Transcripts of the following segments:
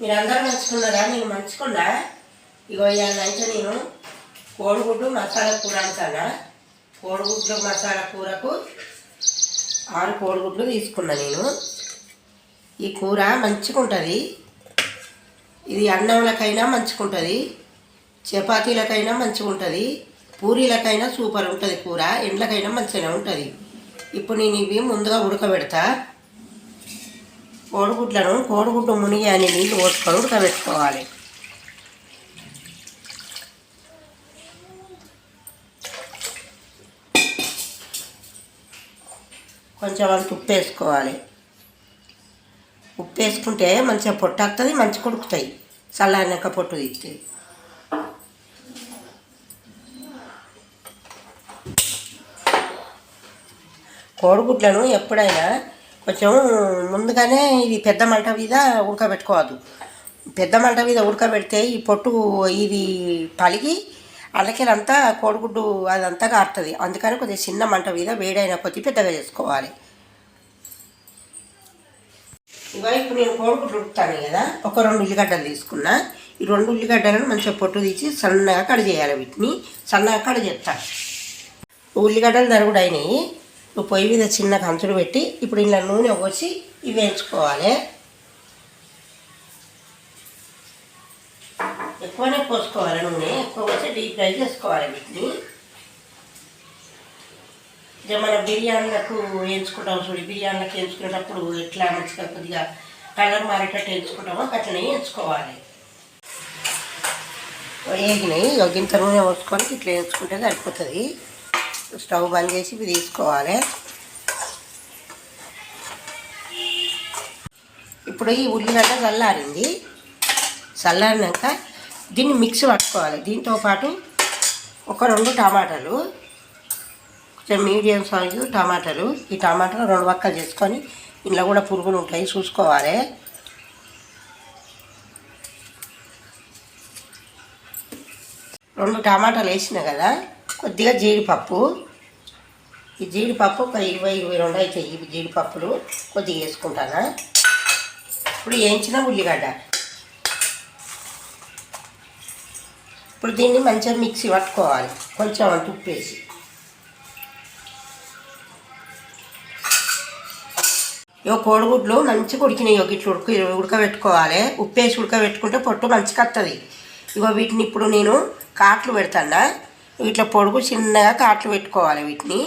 మీరందరూ మంచుకున్నారా నేను మంచుకున్నా ఇగో ఇవాళ నేను కోడిగుడ్డు మసాలా కూర అంటానా? కోడిగుడ్లు మసాలా కూరకు ఆరు కోడిగుడ్లు తీసుకున్నా నేను. ఈ కూర మంచిగా ఉంటుంది ఇది అన్నంలకైనా మంచుకుంటుంది చపాతీలకైనా మంచుకుంటుంది పూరీలకైనా సూపర్ ఉంటుంది కూర. ఎండ్లకైనా మంచిగా ఉంటుంది. ఇప్పుడు నేను ఇవి ముందుగా ఉడకబెడతా. కోడిగుడ్లను కోడిగుడ్డు మునిగి అని నీళ్ళు పోసుకొని ఉడకబెట్టుకోవాలి. కొంచెం అంత ఉప్పు వేసుకోవాలి. ఉప్పు వేసుకుంటే మంచిగా పొట్టు వస్తుంది మంచిగా కొడుకుతాయి. చల్లారినాక పొట్టు తీస్తే. కోడిగుడ్లను ఎప్పుడైనా కొంచెం ముందుగానే ఇది పెద్ద మంట మీద ఉడకబెట్టుకోవద్దు. పెద్ద మంట మీద ఉడకబెడితే ఈ పొట్టు ఇది పలిగి అలకెలంతా కోడిగుడ్డు అదంతా కారుతుంది. అందుకని కొద్దిగా చిన్న మంట మీద వేడైన కొద్ది పెద్దగా చేసుకోవాలి. ఇవా ఇప్పుడు నేను కోడిగుడ్లు ఉడుకుతాను కదా ఒక రెండు ఉల్లిగడ్డలు తీసుకున్నా. ఈ రెండు ఉల్లిగడ్డలను మంచిగా పొట్టు తీసి సన్నగా కట్ చేయాలి వీటిని. సన్నగా కట్ చేస్తాను ఉల్లిగడ్డలు దరుగుడు అయినాయి. పొయ్యి మీద చిన్న కంచుడు పెట్టి ఇప్పుడు ఇలా నూనె పోసి ఇవి వేయించుకోవాలి. ఎక్కువనే పోసుకోవాలి నూనె ఎక్కువ పోసి డీప్ ఫ్రై చేసుకోవాలి వీటిని. ఇక మన బిర్యానీలకు వేయించుకుంటాం చూడు బిర్యానీలకు వేయించుకునేటప్పుడు ఎట్లా మంచిగా కొద్దిగా కలర్ మారేటట్టు వేయించుకుంటామో అట్లనే వేయించుకోవాలి. వేగినాయి ఒక గింత నూనె పోసుకొని ఇట్లా వేయించుకుంటే సరిపోతుంది. స్టవ్ బంద్ చేసి ఇవి తీసుకోవాలి. ఇప్పుడు ఈ ఉల్లిగడ్డ చల్లారింది. చల్లారినాక దీన్ని మిక్స్ పట్టుకోవాలి. దీంతో పాటు ఒక రెండు టమాటాలు కొంచెం మీడియం సైజు టమాటాలు. ఈ టమాటాలు రెండు వక్కలు చేసుకొని ఇంట్లో కూడా పురుగులు ఉంటాయి చూసుకోవాలి. రెండు టమాటాలు వేసిన కదా కొద్దిగా జీడిపప్పు. ఈ జీడిపప్పు ఒక ఇరవై ఇరవై రెండు అవుతాయి ఈ జీడిపప్పులు కొద్దిగా వేసుకుంటానా. ఇప్పుడు వేయించిన ఉల్లిగడ్డ. ఇప్పుడు దీన్ని మంచిగా మిక్సీ పట్టుకోవాలి. కొంచెం అంత ఉప్పు వేసి. ఇగో కోడిగుడ్లు మంచిగా ఉడికినాయి. ఒక ఇట్లా ఉడక ఉడకబెట్టుకోవాలి. ఉప్పు వేసి ఉడకబెట్టుకుంటే పొట్టు మంచిగా వస్తుంది ఇగో వీటిని ఇప్పుడు నేను కాట్లు పెడతాను. ఇట్లా పొడుగు చిన్నగా కాట్లు పెట్టుకోవాలి వీటిని.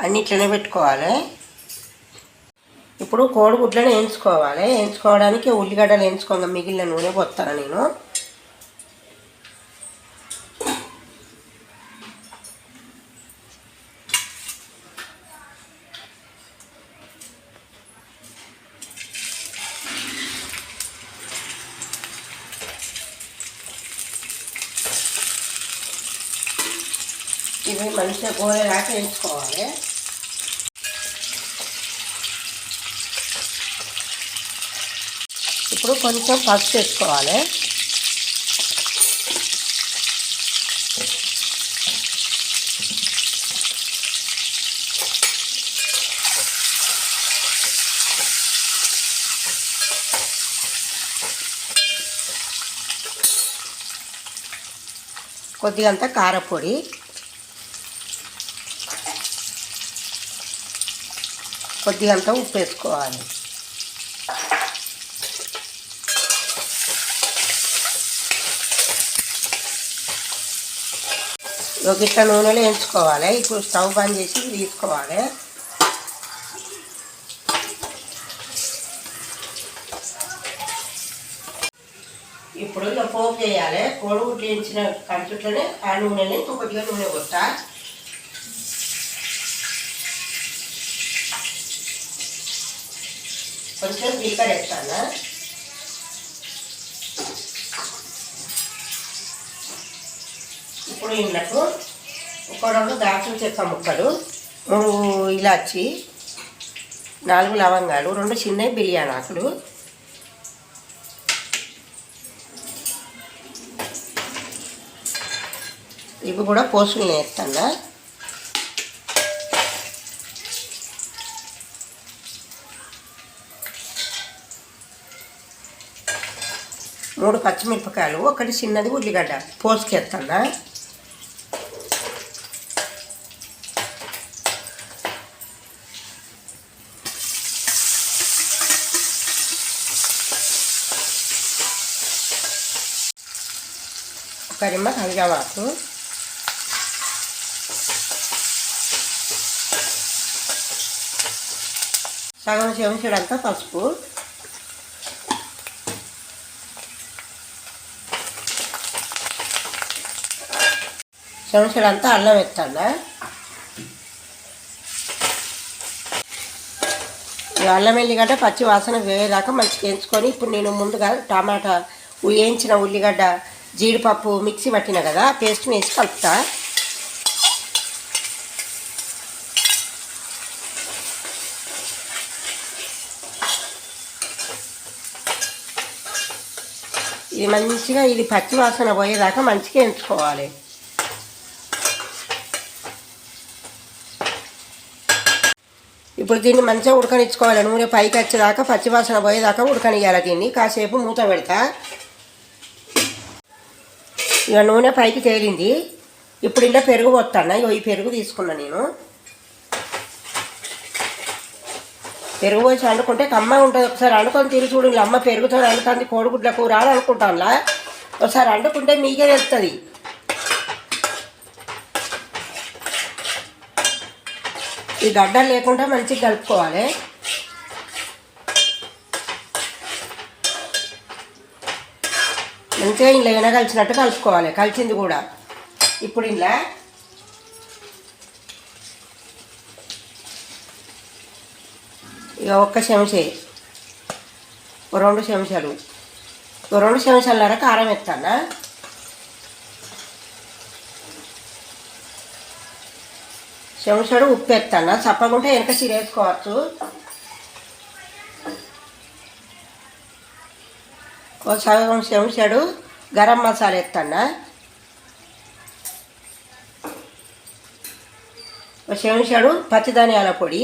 అన్ని ఇట్లనే పెట్టుకోవాలి. ఇప్పుడు కోడిగుడ్లను వేయించుకోవాలి. వేయించుకోవడానికి ఉల్లిగడ్డలు వేయించుకోగా మిగిలిన నూనె పోతాను నేను. ఇవి మంచిగా గోడలాగా వేసుకోవాలి ఇప్పుడు కొంచెం పసుపు వేసుకోవాలి. కొద్దిగంత కారపొడి. కొద్దిగంత ఉప్పు వేసుకోవాలి. ఒక ఇట్లా నూనెలో వేయించుకోవాలి. ఇప్పుడు స్టవ్ బంద్ చేసి తీసుకోవాలి. ఇప్పుడు ఇలా పోపు చేయాలి. కోడిగుడ్లు వేయించిన కంచుట్లోనే ఆ నూనెని కొద్దిగా నూనె కొట్టాలి కొంచెం జీలకర్ర వేస్తాను? ఇప్పుడు ఇందుకు ఒక రెండు దాల్చిన చెక్క ముక్కలు మూడు ఇలాచి నాలుగు లవంగాలు రెండు చిన్న బిర్యానీ ఆకులు. ఇవి కూడా పోసుకుని వేస్తాను? మూడు పచ్చిమిరపకాయలు ఒకటి చిన్నది ఉల్లిగడ్డ. పోసుకెత్తన్నా. ఒక నిమ్మ సగం చెంచడంతా పసుపు. చెంచడంతా అల్లం ఎత్తానా అల్లం ఎల్లిగడ్డ పచ్చి వాసన వేయదాకా మంచిగా వేయించుకొని ఇప్పుడు నేను ముందుగా టమాటా వేయించిన ఉల్లిగడ్డ జీడిపప్పు మిక్సీ పట్టిన కదా పేస్ట్ వేసి కలుపుతా. ఇది మంచిగా ఇది పచ్చి వాసన పోయేదాకా మంచిగా ఎంచుకోవాలి ఇప్పుడు దీన్ని మంచిగా ఉడకనిచ్చుకోవాలి. నూనె పైకి వచ్చేదాకా పచ్చి వాసన పోయేదాకా ఉడకనియాలి దీన్ని. కాసేపు మూత పెడతా. ఇక నూనె పైకి తేలింది. ఇప్పుడు ఇంకా పెరుగు పోతాను ఇగో ఈ పెరుగు తీసుకున్నా నేను. పెరుగు పోసి వండుకుంటే కమ్మ ఉంటుంది. ఒకసారి వండుకొని తిరిగి చూడు. అమ్మ పెరుగుతో వండుతుంది. కోడిగుడ్ల కూర అని అనుకుంటానులా ఒకసారి వండుకుంటే మీకే తెలుస్తుంది. ఈ గడ్డలు లేకుండా మంచిగా కలుపుకోవాలి. మంచిగా ఇంట్లో ఎనగలిచినట్టు కలుపుకోవాలి. కలిసింది కూడా. ఇప్పుడు ఇలా ఇక ఒక్క చెంచే రెండు చెంచాలు. ఓ రెండు చెంచాలన్నర కారం ఎత్తానా చెంచాడు ఉప్పు ఎత్తానా చప్పకుంటే వెనక చిరేసుకోవచ్చు ఓ సగం చెంచాడు గరం మసాలా ఎత్తానా ఒక చెంచాడు పచ్చిధాన్యాల పొడి.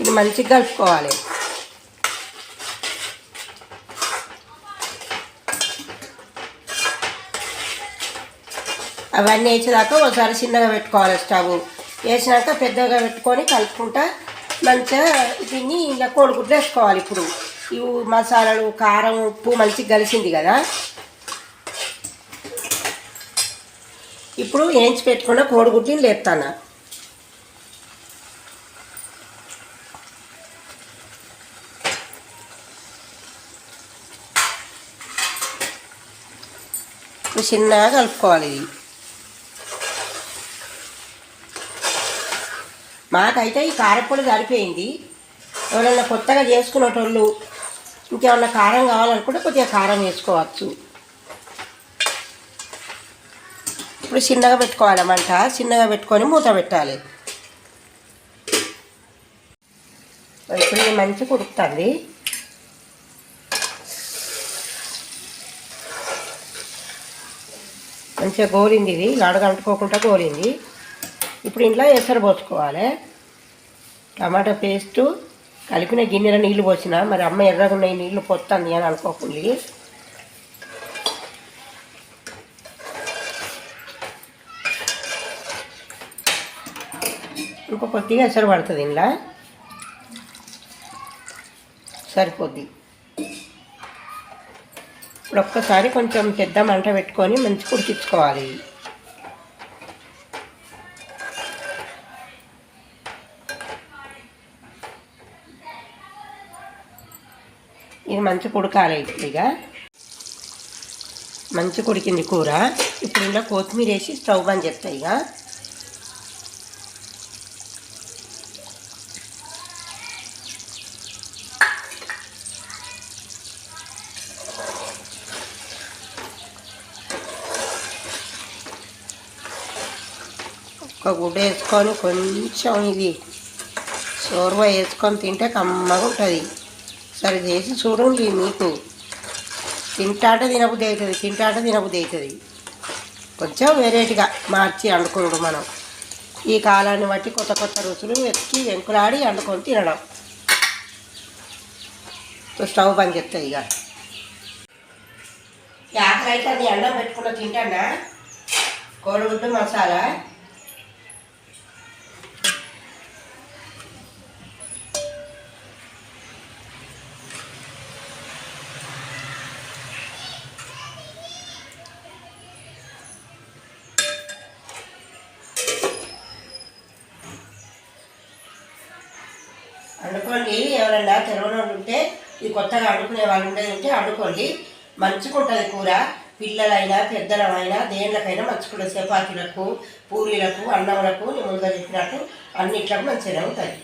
ఇది మంచిగా కలుపుకోవాలి. అవన్నీ వేసేదాకా ఒకసారి చిన్నగా పెట్టుకోవాలి స్టవ్. వేసినాక పెద్దగా పెట్టుకొని కలుపుకుంటా మంచిగా దీన్ని ఇలా కోడిగుడ్లు వేసుకోవాలి ఇప్పుడు. ఇవి మసాలాలు కారం ఉప్పు మంచిగా కలిసింది కదా. ఇప్పుడు వేయించి పెట్టుకున్న కోడిగుడ్లు లేపుతాను? ఇప్పుడు చిన్నగా కలుపుకోవాలి. ఇది మాకైతే ఈ కారపొడి సరిపోయింది. ఎవరైనా కొత్తగా చేసుకునేటోళ్ళు ఇంకేమన్నా కారం కావాలనుకుంటే కొద్దిగా కారం వేసుకోవచ్చు. ఇప్పుడు చిన్నగా పెట్టుకోవాలి మంట? చిన్నగా పెట్టుకొని మూత పెట్టాలి. ఇప్పుడు ఇది మంచిగా కుడుకుతుంది. మంచిగా గోలింది ఇది. అడగంటుకోకుండా గోలింది. ఇప్పుడు ఇంట్లో ఎసరు పోసుకోవాలి. టమాటా పేస్టు కలిపిన గిన్నెల నీళ్ళు పోసిన. మరి అమ్మ ఎర్రగా నీళ్ళు పోతుంది అని అనుకోకుండా. ఇంకో కొద్దిగా ఎసరు పడుతుంది ఇంట్లో సరిపోద్ది. ఇప్పుడు ఒక్కసారి కొంచెం పెద్ద మంట పెట్టుకొని మంచి కుడికించుకోవాలి ఇది మంచి ఉడకాలి ఇక. మంచి ఉడికింది కూర. ఇప్పుడు ఇలా కొత్తిమీర వేసి స్టవ్ బంద్ చేస్తాయి ఇక. ఒక గుడ్డ వేసుకొని కొంచెం ఇది సోర్వ వేసుకొని తింటే కమ్మగా ఉంటుంది. సరే చేసి చూడండి మీకు. తింటాట తినబుద్ధి అవుతుంది తింటాట తినబుద్ధి అవుతుంది. కొంచెం వెరైటీగా మార్చి వండుకోడు మనం. ఈ కాలాన్ని బట్టి కొత్త కొత్త రుచులు ఎక్కి వెంకులాడి వండుకొని తినడం. స్టవ్ పని చెప్తాయి ఇక. ఈ ఆకలి అయితే అది ఎండ పెట్టుకున్న తింటానా? కోడిగుడ్డు మసాలా? అనుకోండి ఎవరన్నా తెలవని ఉంటే ఇది కొత్తగా అడుకునే వాళ్ళు ఉండేది ఉంటే అడుకోండి. మంచిగా ఉంటుంది కూర. పిల్లలైనా పెద్దలమైనా దేనికైనా మంచుకుంటుంది. చపాతీలకు పూరీలకు అన్నములకు నేను ముందుగా చెప్పినట్టు అన్నిట్లకు మంచిగా ఉంటుంది.